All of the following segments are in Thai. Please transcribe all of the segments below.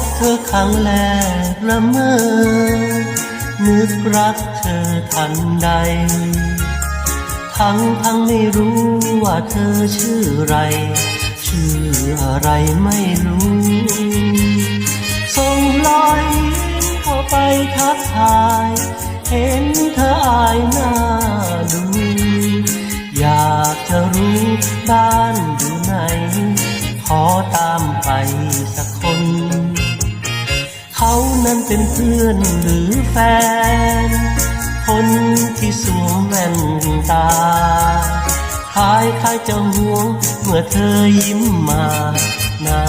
บเธอครั้งแรกละเมอ นึกรักเธอทันใด ทั้งทั้งไม่รู้ว่าเธอชื่ออะไร ชื่ออะไรไม่รู้ส่งรอยเข้าไปทักทาย เห็นเธออายหน้าดูอยากจะรู้บ้านอยู่ไหนขอตามไปสักคน นั้นเป็นเพื่อนหรือแฟน คนที่สวมแว่นตาคล้ายคล้ายจะห่วงเมื่อเธอยิ้มมา หน้า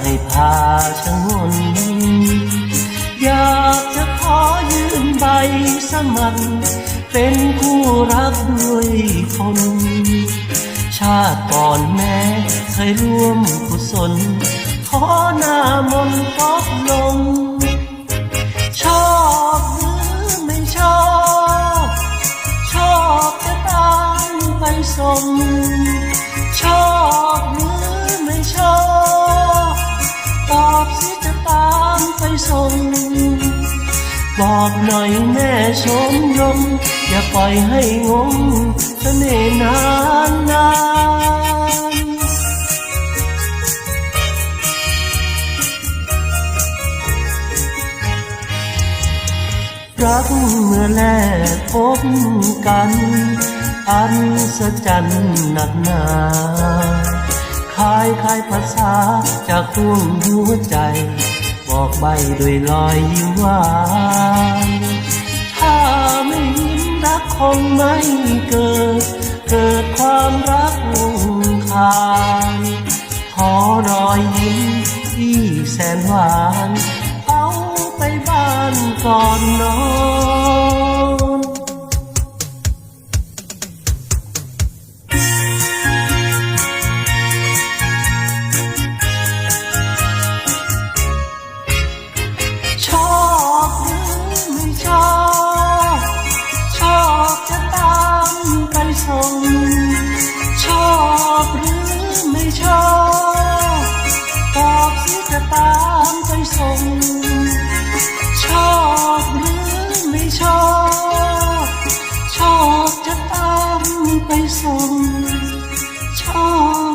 ให้พาชะงนอยากจะขอยืนใบสมัครเป็นคู่รักด้วยคน ชาติก่อนแม่เคยร่วมกุศลขอหน้ามน ส่งชอบหรือไม่ชอบ ตอบสิจะตามไปส่ง บอกหน่อยแม่ชมยม อย่าปล่อยให้งงเสน่ห์นานนานรักเมื่อแลกพบกัน อันสะจันหนักหนาคลายคลายภาษาจากดวงหัวใจ บอกใบด้วยรอยยิ้มหวานถ้าไม่ยิ้มรักคงไม่เกิด เกิดความรักคานขอรอยยิ้มที่แสนหวาน เอาไปบ้านก่อนนอน 错